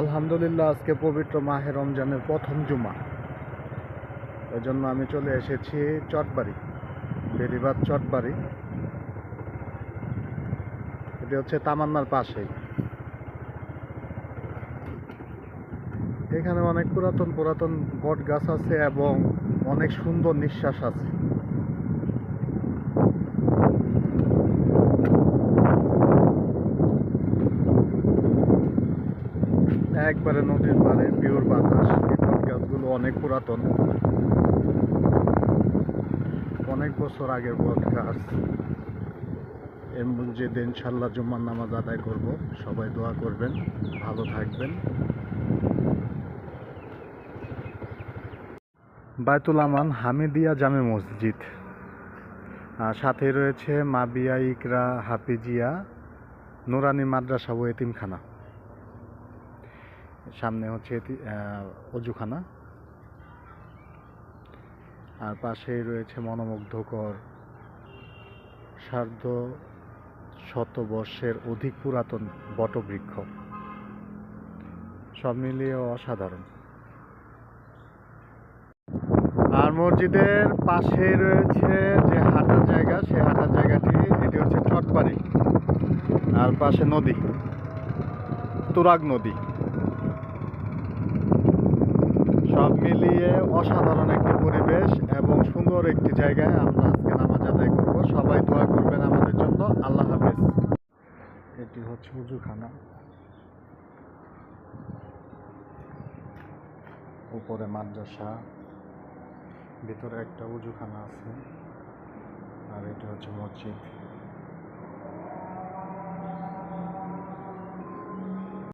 আলহামদুলিল্লাহ, আজকে পবিত্র মাহে রমজানের প্রথম জুমা। ওই জন্য আমি চলে এসেছি চটবাড়ি, বেরিবাদ চটবাড়ি। এটি হচ্ছে তামান্নার পাশেই। এখানে অনেক পুরাতন পুরাতন বট গাছ আছে এবং অনেক সুন্দর নিঃশ্বাস আছে। একবারে নদীর পাড়ে পিওর বাতাস। বট গাছগুলো অনেক পুরাতন। অনেক বছর আগের বট গাছ। এর মসজিদে ইনশাল্লাহ জুম্মার নামাজ আদায় করব। সবাই দোয়া করবেন, ভালো থাকবেন। বায়তুল আমান হামিদিয়া জামে মসজিদ। সাথে রয়েছে মাবিয়া ইকরা হাফিজিয়া, নুরানি মাদ্রাসা ও এতিমখানা। সামনে হচ্ছে অজুখানা। আর পাশেই রয়েছে মনোমুগ্ধকর সার্ধ শতবর্ষের অধিক পুরাতন বটবৃক্ষ। সব মিলিয়ে অসাধারণ। আর মসজিদের পাশে রয়েছে যে হাঁটার জায়গা, সে হাঁটার জায়গাটি, এটি হচ্ছে চটবাড়ি। আর পাশে নদী, তুরাগ নদী। সব মিলিয়ে অসাধারণ একটি পরিবেশ এবং সুন্দর একটি জায়গায় আমরা আজকে নামাজ আদায় করব। সবাই দোয়া করবেন আমাদের জন্য। আল্লাহ হাফেজ। এটি হচ্ছে উজুখানা উপরে মাদ্রাসা, ভিতরে একটা উজুখানা আছে। আর এটি হচ্ছে মসজিদ।